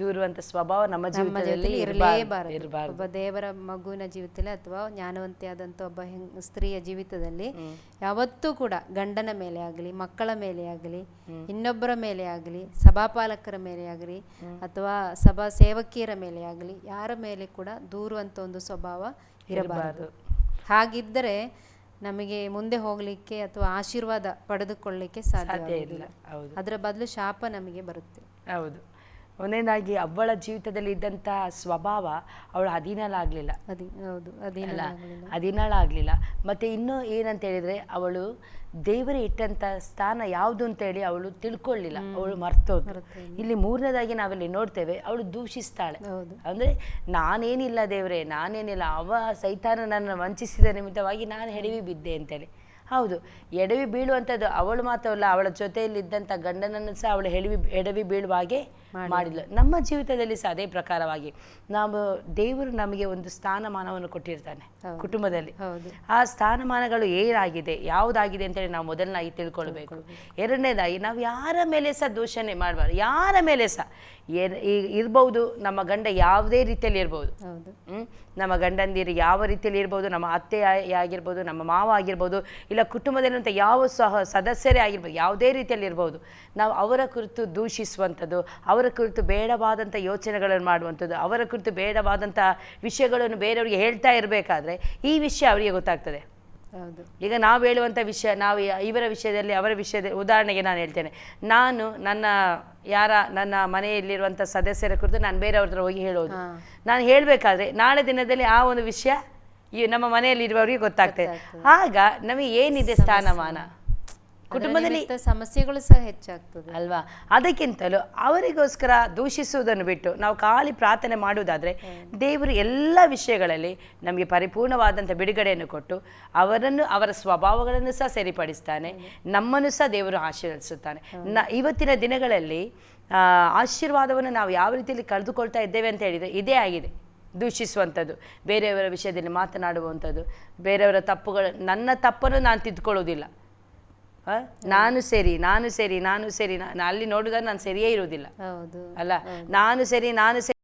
ದೂರುವಂತ ಸ್ವಭಾವ ನಮ್ಮ ಜೀವನದಲ್ಲಿ ಇರಲೇಬಾರದು ಇರಬಾರ್ದು ಒಬ್ಬ ದೇವರ ಮಗುವಿನ ಜೀವಿತದಲ್ಲಿ ಅಥವಾ ಜ್ಞಾನವಂತಿಯಾದಂತ ಒಬ್ಬ ಹೆಂಗ್ ಸ್ತ್ರೀಯ ಜೀವಿತದಲ್ಲಿ ಯಾವತ್ತೂ ಕೂಡ ಗಂಡನ ಮೇಲೆ ಆಗಲಿ ಮಕ್ಕಳ ಮೇಲೆ ಆಗಲಿ ಇನ್ನೊಬ್ಬರ ಮೇಲೆ ಆಗಲಿ ಸಭಾಪಾಲಕರ ಮೇಲೆ ಆಗಲಿ ಅಥವಾ ಸಭಾ ಸೇವಕಿಯರ ಮೇಲೆ ಆಗಲಿ ಯಾರ ಮೇಲೆ ಕೂಡ ದೂರುವಂಥ ಒಂದು ಸ್ವಭಾವ ಇರಬಾರದು. ಹಾಗಿದ್ದರೆ ನಮಗೆ ಮುಂದೆ ಹೋಗಲಿಕ್ಕೆ ಅಥವಾ ಆಶೀರ್ವಾದ ಪಡೆದುಕೊಳ್ಳಲಿಕ್ಕೆ ಸಾಧ್ಯ ಇಲ್ಲ. ಅದರ ಬದಲು ಶಾಪ ನಮಗೆ ಬರುತ್ತೆ. ಹೌದು. ಒಂದೇದಾಗಿ ಅವಳ ಜೀವಿತದಲ್ಲಿ ಇದ್ದಂತಹ ಸ್ವಭಾವ ಅವಳು ಅಧೀನಲಾಗಲಿಲ್ಲ ಅದಿ ಹೌದು ಅದೇನು ಅಲ್ಲ ಹದಿನಾಳಾಗಲಿಲ್ಲ. ಮತ್ತೆ ಇನ್ನೂ ಏನಂತ ಹೇಳಿದ್ರೆ ಅವಳು ದೇವರೇ ಇಟ್ಟಂತ ಸ್ಥಾನ ಯಾವುದು ಅಂತ ಹೇಳಿ ಅವಳು ತಿಳ್ಕೊಳ್ಳಿಲ್ಲ. ಅವಳು ಮರ್ತೋದ್ರು ಇಲ್ಲಿ ಮೂರನೇದಾಗಿ ನಾವಿಲ್ಲಿ ನೋಡ್ತೇವೆ ಅವಳು ದೂಷಿಸ್ತಾಳೆ. ಅಂದ್ರೆ ನಾನೇನಿಲ್ಲ ದೇವರೇ ನಾನೇನಿಲ್ಲ ಅವ ಸೈತಾನ ನನ್ನ ವಂಚಿಸಿದ ನಿಮಿತ್ತವಾಗಿ ನಾನು ಹೆರಿವಿ ಬಿದ್ದೆ ಅಂತೇಳಿ ಹೌದು ಎಡವಿ ಬೀಳುವಂಥದ್ದು ಅವಳು ಮಾತ್ರವಲ್ಲ ಅವಳ ಜೊತೆಯಲ್ಲಿದ್ದಂಥ ಗಂಡನನ್ನು ಸಹ ಅವಳು ಎಡವಿ ಎಡವಿ ಬೀಳುವ ಹಾಗೆ ಮಾಡಿದ್ಲು. ನಮ್ಮ ಜೀವಿತದಲ್ಲಿ ಸಹ ಅದೇ ಪ್ರಕಾರವಾಗಿ ನಾವು ದೇವರು ನಮಗೆ ಒಂದು ಸ್ಥಾನಮಾನವನ್ನು ಕೊಟ್ಟಿರ್ತಾನೆ ಕುಟುಂಬದಲ್ಲಿ. ಆ ಸ್ಥಾನಮಾನಗಳು ಏನಾಗಿದೆ ಯಾವುದಾಗಿದೆ ಅಂತೇಳಿ ನಾವು ಮೊದಲನಾಗಿ ತಿಳ್ಕೊಳ್ಬೇಕು. ಎರಡನೇದಾಗಿ ನಾವು ಯಾರ ಮೇಲೆ ಸಹ ದೂಷಣೆ ಮಾಡಬಾರ್ದು. ಯಾರ ಮೇಲೆ ಸಹ. ಇರ್ಬೋದು ನಮ್ಮ ಗಂಡ ಯಾವುದೇ ರೀತಿಯಲ್ಲಿ ಇರ್ಬೋದು? ನಮ್ಮ ಗಂಡಂದಿರು ಯಾವ ರೀತಿಯಲ್ಲಿ ಇರ್ಬೋದು? ನಮ್ಮ ಅತ್ತೆ ಆಗಿರ್ಬೋದು ನಮ್ಮ ಮಾವ ಆಗಿರ್ಬೋದು ಇಲ್ಲ ಕುಟುಂಬದಲ್ಲಿರುವಂಥ ಯಾವ ಸಹ ಸದಸ್ಯರೇ ಆಗಿರ್ಬೋದು ಯಾವುದೇ ರೀತಿಯಲ್ಲಿ ಇರ್ಬೋದು ನಾವು ಅವರ ಕುರಿತು ದೂಷಿಸುವಂಥದ್ದು ಅವರ ಕುರಿತು ಬೇಡವಾದಂಥ ಯೋಚನೆಗಳನ್ನು ಮಾಡುವಂಥದ್ದು ಅವರ ಕುರಿತು ಬೇಡವಾದಂಥ ವಿಷಯಗಳನ್ನು ಬೇರೆಯವರಿಗೆ ಹೇಳ್ತಾ ಇರಬೇಕಾದ್ರೆ ಈ ವಿಷಯ ಅವರಿಗೆ ಗೊತ್ತಾಗ್ತದೆ. ಹೌದು. ಈಗ ನಾವು ಹೇಳುವಂಥ ವಿಷಯ ನಾವು ಇವರ ವಿಷಯದಲ್ಲಿ ಅವರ ವಿಷಯದಲ್ಲಿ ಉದಾಹರಣೆಗೆ ನಾನು ಹೇಳ್ತೇನೆ. ನಾನು ನನ್ನ ಯಾರ ನನ್ನ ಮನೆಯಲ್ಲಿರುವಂಥ ಸದಸ್ಯರ ಕುರಿತು ನಾನು ಬೇರೆಯವ್ರ ಹತ್ರ ಹೋಗಿ ಹೇಳೋದು. ನಾನು ಹೇಳಬೇಕಾದ್ರೆ ನಾಳೆ ದಿನದಲ್ಲಿ ಆ ಒಂದು ವಿಷಯ ಈ ನಮ್ಮ ಮನೆಯಲ್ಲಿರುವವರಿಗೆ ಗೊತ್ತಾಗ್ತದೆ. ಆಗ ನಮಗೆ ಏನಿದೆ ಸ್ಥಾನಮಾನ? ಕುಟುಂಬದಲ್ಲಿ ಸಮಸ್ಯೆಗಳು ಸಹ ಹೆಚ್ಚಾಗ್ತದೆ. ಅಲ್ವಾ? ಅದಕ್ಕಿಂತಲೂ ಅವರಿಗೋಸ್ಕರ ದೂಷಿಸುವುದನ್ನು ಬಿಟ್ಟು ನಾವು ಖಾಲಿ ಪ್ರಾರ್ಥನೆ ಮಾಡುವುದಾದ್ರೆ ದೇವರು ಎಲ್ಲ ವಿಷಯಗಳಲ್ಲಿ ನಮಗೆ ಪರಿಪೂರ್ಣವಾದಂಥ ಬಿಡುಗಡೆಯನ್ನು ಕೊಟ್ಟು ಅವರನ್ನು ಅವರ ಸ್ವಭಾವಗಳನ್ನು ಸಹ ಸರಿಪಡಿಸ್ತಾನೆ. ನಮ್ಮನ್ನು ಸಹ ದೇವರು ಆಶೀರ್ವದಿಸುತ್ತಾನೆ. ನ ಇವತ್ತಿನ ದಿನಗಳಲ್ಲಿ ಆಶೀರ್ವಾದವನ್ನು ನಾವು ಯಾವ ರೀತಿಯಲ್ಲಿ ಕಳೆದುಕೊಳ್ತಾ ಇದ್ದೇವೆ ಅಂತ ಹೇಳಿದರೆ ಇದೇ ಆಗಿದೆ. ದೂಷಿಸುವಂಥದ್ದು ಬೇರೆಯವರ ವಿಷಯದಲ್ಲಿ ಮಾತನಾಡುವಂಥದ್ದು ಬೇರೆಯವರ ತಪ್ಪುಗಳು ನನ್ನ ತಪ್ಪನ್ನು ನಾನು ತಿದ್ಕೊಳ್ಳೋದಿಲ್ಲ? ನಾನು ಸರಿ ನಾನು ಸರಿ ನಾನು ಸರಿ ನಾ- ನಾ ಅಲ್ಲಿ ನೋಡಿದಾಗ ನಾನು ಸರಿಯೇ ಇರುವುದಿಲ್ಲ. ಹೌದು ಅಲ್ಲ? ನಾನು ಸರಿ ನಾನು ಸರಿ